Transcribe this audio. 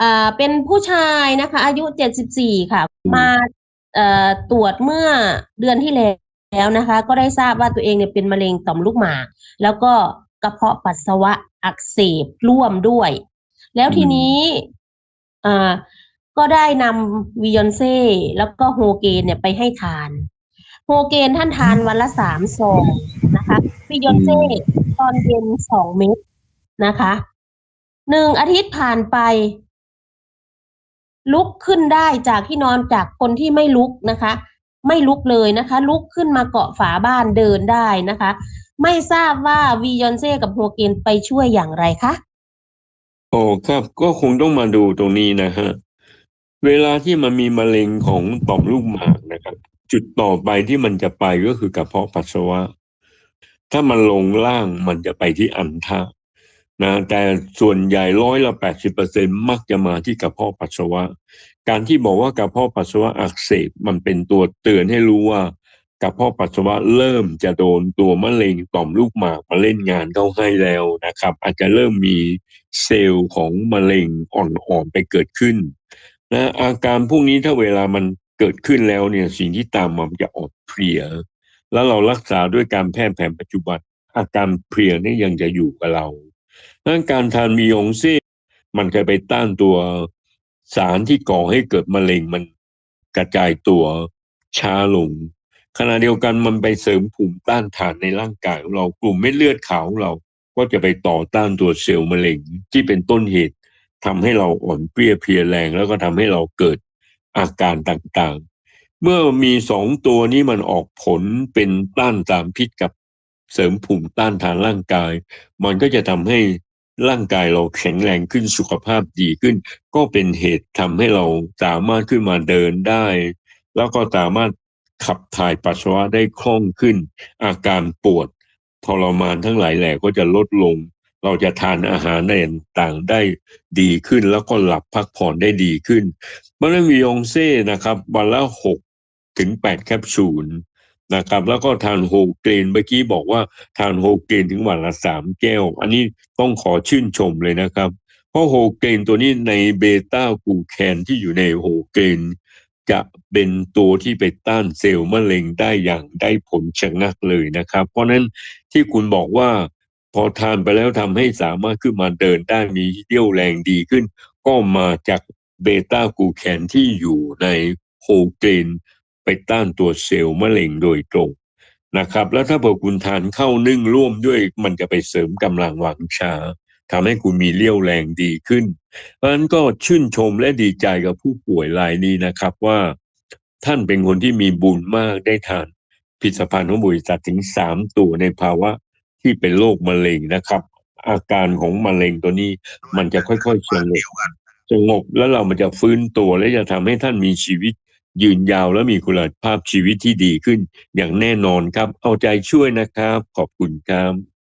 อ่าเป็นผู้ชายนะคะ อายุ 74 ค่ะ มาเอ่อตรวจเมื่อเดือนที่แล้วนะคะ ก็ได้ทราบว่าตัวเองเนี่ยเป็นมะเร็งต่อมลูกหมาก แล้วก็กระเพาะปัสสาวะอักเสบร่วมด้วย แล้วทีนี้อ่าก็ได้นำวิยอนเซ่แล้วก็โฮเกนเนี่ยไปให้ทาน โฮเกนท่านทานวันละสามซองนะคะวิยอนเซ่ตอนเย็นสองเม็ดนะคะหนึ่งอาทิตย์ผ่านไป ลุกขึ้นได้จากที่นอนจากคนที่ไม่ลุกนะคะ ไม่ลุกเลยนะคะ ลุกขึ้นมาเกาะฝาบ้านเดินได้นะคะ ไม่ทราบว่าวียอนเซ่กับโฮเกนไปช่วยอย่างไรคะโอ้ครับก็คงต้องมาดูตรงนี้นะฮะเวลาที่มันมีมะเร็งของต่อมลูกหมากนะครับ จุดต่อไปที่มันจะไปก็คือกระเพาะปัสสาวะ ถ้ามันลงล่างมันจะไปที่อันทะ นะแต่ส่วนใหญ่ร้อยละแปดสิบเปอร์เซ็นมักจะมาที่กระเพาะปัสสาวะ การที่บอกว่ากระเพาะปัสสาวะอักเสบมันเป็นตัวเตือนให้รู้ว่ากระเพาะปัสสาวะเริ่มจะโดนตัวมะเร็งต่อมลูกหมากมาเล่นงานเข้าให้แล้วนะครับ อาจจะเริ่มมีเซลล์ของมะเร็งอ่อนๆไปเกิดขึ้นนะอาการพวกนี้ถ้าเวลามันเกิดขึ้นแล้วเนี่ยสิ่งที่ตามมาจะอ่อนเพลีย แล้วเรารักษาด้วยการแพทย์แผนปัจจุบันอาการเพลียนี่ยังจะอยู่กับเรา นั้นการทานมีองเซ่มันจะไปต้านตัวสารที่ก่อให้เกิดมะเร็งมันกระจายตัวช้าลง ขณะเดียวกันมันไปเสริมภูมิต้านทานในร่างกายของเรากลุ่มเม็ดเลือดขาวเราก็จะไปต่อต้านตัวเซลล์มะเร็งที่เป็นต้นเหตุทำให้เราอ่อนเปรี้ยเพลียแรงแล้วก็ทำให้เราเกิดอาการต่างๆ เมื่อมีสองตัวนี้มันออกผลเป็นต้านตามพิษกับ เสริมภูมิต้านทานร่างกาย มันก็จะทำให้ร่างกายเราแข็งแรงขึ้นสุขภาพดีขึ้น ก็เป็นเหตุทำให้เราสามารถขึ้นมาเดินได้ แล้วก็สามารถขับถ่ายปัสสาวะได้คล่องขึ้น อาการปวดทรมานทั้งหลายแหล่ก็จะลดลง เราจะทานอาหารได้ต่างได้ดีขึ้น แล้วก็หลับพักผ่อนได้ดีขึ้นมะเร็งวีองเซ่นะครับ วันละหกถึงแปดแคปซูล นะครับ แล้วก็ทานโฮเกรนเมื่อกี้บอกว่าทานโฮเกรนถึงวันละสามแก้ว อันนี้ต้องขอชื่นชมเลยนะครับ เพราะโฮเกรนตัวนี้ในเบต้ากูแคนที่อยู่ในโฮเกรนจะเป็นตัวที่ไปต้านเซลล์มะเร็งได้อย่างได้ผลชะงักเลยนะครับ เพราะนั้นที่คุณบอกว่าพอทานไปแล้วทำให้สามารถขึ้นมาเดินได้มีเรี่ยวแรงดีขึ้น ก็มาจากเบต้ากูแคนที่อยู่ในโฮเกรน ต้านตัวเซลล์มะเร็งโดยตรงนะครับ แล้วถ้าเผื่อคุณทานเข้านึ่งร่วมด้วยมันจะไปเสริมกำลังวังชาทำให้คุณมีเรี่ยวแรงดีขึ้น เพราะฉะนั้นก็ชื่นชมและดีใจกับผู้ป่วยรายนี้นะครับว่า ท่านเป็นคนที่มีบุญมากได้ทานผลิตภัณฑ์ของบริษัทถึงสามตัวในภาวะที่เป็นโรคมะเร็งนะครับ อาการของมะเร็งตัวนี้มันจะค่อยๆสงบสงบแล้วเรามันจะฟื้นตัวและจะทำให้ท่านมีชีวิต ยืนยาวและมีคุณภาพชีวิตที่ดีขึ้นอย่างแน่นอนครับ เอาใจช่วยนะครับ ขอบคุณครับ